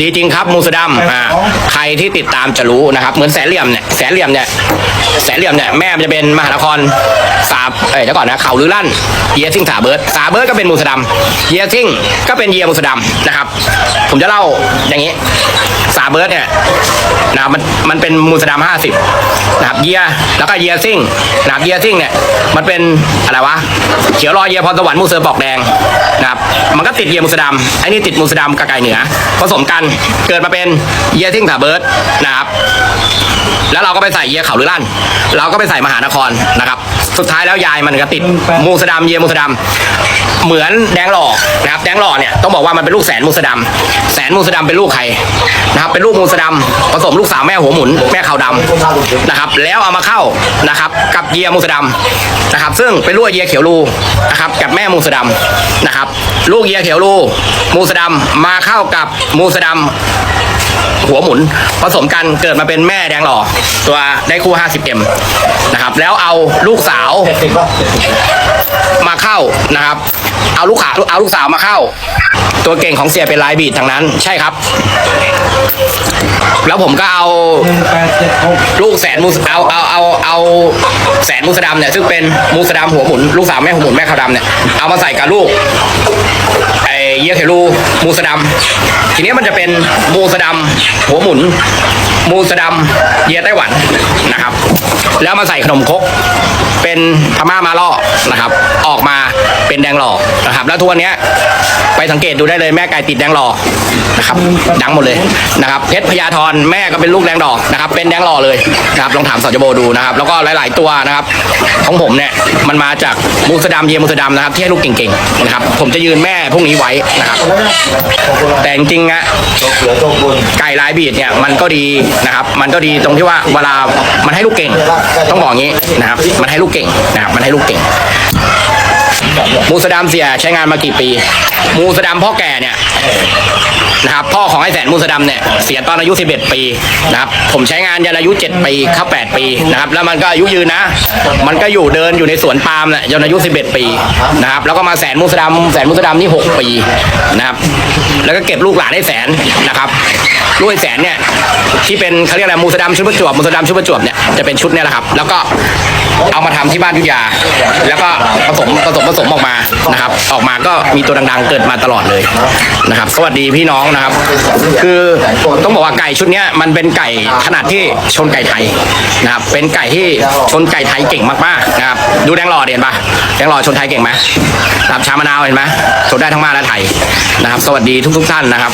ดีจริงครับมูสดำอ่าใครที่ติดตามจะรู้นะครับ เหมือนแสนเหลี่ยมเนี่ยแสนเหลี่ยมเนี่ยแสนเหลี่ยมเนี่ยแม่มันจะเป็นมหานครสาบเอ้ยเดี๋ยวก่อนนะเขาหรือลั่นเยียซิ่งสาเบิร์ดสาเบิร์ดก็เป็นมูสดำเยียซิ่งก็เป็นเยียมูสดำนะครับ ผมจะเล่าอย่างนี้สาเบิร์ดเนี่ยนะครับมันมันเป็นมูสดำห้าสิบนะครับเยียแล้วก็เยียซิ่งนะครับเยียซิ่งเนี่ยมันเป็นอะไรวะ เขียวรอเยียพรสวรรค์มูเซอร์บอกแดงนะครับมันก็ติดเยียมูสดำไอ้นี่ติดมูสดำกับไก่เหนือ ผสมกันเกิดมาเป็นเยียทิ้งสาเบิร์ดนะครับแล้วเราก็ไปใส่เยียเขาหรือลั่น เราก็ไปใส่มหานครนะครับ สุดท้ายแล้วยายมันก็ติดมูสดำเยียมูสดำเหมือนแดงหล่อนะครับแดงหล่อเนี่ยต้องบอกว่ามันเป็นลูกแสนมูสดำแสนมูสดำเป็นลูกใครนะครับเป็นลูกมูสดำผสมลูกสาวแม่หัวหมุนแม่ขาวดำนะครับแล้วเอามาเข้านะครับกับเยียมูสดำนะครับซึ่งเป็นลูกเยียเขียวลูนะครับกับแม่มูสดำนะครับลูกเยียเขียวลูมูสดำมาเข้ากับมูสดำ หัวหมุน ผสมกันเกิดมาเป็นแม่แดงหล่อ ตัวได้คู่ 50M นะครับ แล้วเอาลูกสาวมาเข้านะครับ เอาลูกขาเอาลูกสาวมาเข้า ตัวเก่งของเสียเป็นลายบีดทางนั้น ใช่ครับ แล้วผมก็เอาลูกแสนมูสเอาเอาเอาเอาแสนมูสดำเนี่ยซึ่งเป็นมูสดำหัวหมุนลูกสาวแม่หัวหมุนแม่ขาวดำเนี่ยเอามาใส่กับลูกไอ เยเทลูมูสดำทีนี้มันจะเป็นมูสดำหัวหมุน มูสดำเยียไต้หวันนะครับ แล้วมาใส่ขนมคกเป็นพม่ามาล่อนะครับ ออกมาเป็นแดงหล่อนะครับ แล้วทุกวันเนี้ย สังเกตดูได้เลยแม่ไก่ติดแดงหล่อนะครับดังหมดเลยนะครับเพชรพญาธรแม่ก็เป็นลูกแดงดอกนะครับ เป็นแดงหล่อเลยนะครับลองถามสจโบดูนะครับแล้วก็หลาย ๆ ตัวนะครับของผมเนี่ยมันมาจากมูสดำเยมูสดำนะครับที่ให้ลูกเก่ง ๆ นะครับ ผมจะยืนแม่พวกนี้ไว้นะครับ แต่จริงๆอะไก่ลายบีดเนี่ยมันก็ดีนะครับ มันก็ดีตรงที่ว่าเวลามันให้ลูกเก่ง ต้องบอกงี้นะครับ มันให้ลูกเก่งนะครับ มันให้ลูกเก่ง มูสดามเสียใช้งานมากี่ปี มูสดามพ่อแก่เนี่ยนะครับพ่อของไอ้แสนมูสดามเนี่ยเสียตอนอายุ 11 ปีนะครับผมใช้งานยันอายุ 7 ปีเข้า8ปีนะครับแล้วมันก็อายุยืนนะ มันก็อยู่เดินอยู่ในสวนปาล์มเนี่ยจนอายุ 11 ปีนะครับแล้วก็มาแสนมูสดามแสนมูสดามนี่ 6 ปีนะครับแล้วก็เก็บลูกหลานได้แสนนะครับลูกไอ้แสนเนี่ยที่เป็นเขาเรียกอะไรมูสดามชุดประจวบมูสดามชุดประจวบเนี่ยจะเป็นชุดเนี่ยแหละครับแล้วก็ เอามาทำที่บ้านยุทธยา แล้วก็ผสมผสมผสมออกมานะครับ ออกมาก็มีตัวดังๆเกิดมาตลอดเลยนะครับ สวัสดีพี่น้องนะครับ คือต้องบอกว่าไก่ชุดเนี้ยมันเป็นไก่ขนาดที่ชนไก่ไทยนะครับ เป็นไก่ที่ชนไก่ไทยเก่งมากๆนะครับ ดูแดงหล่อเด่นปะแดงหล่อชนไทยเก่งไหมครับชามะนาวเห็นไหมชนได้ทั้งมาและไทยนะครับ สวัสดีทุกๆท่านนะครับ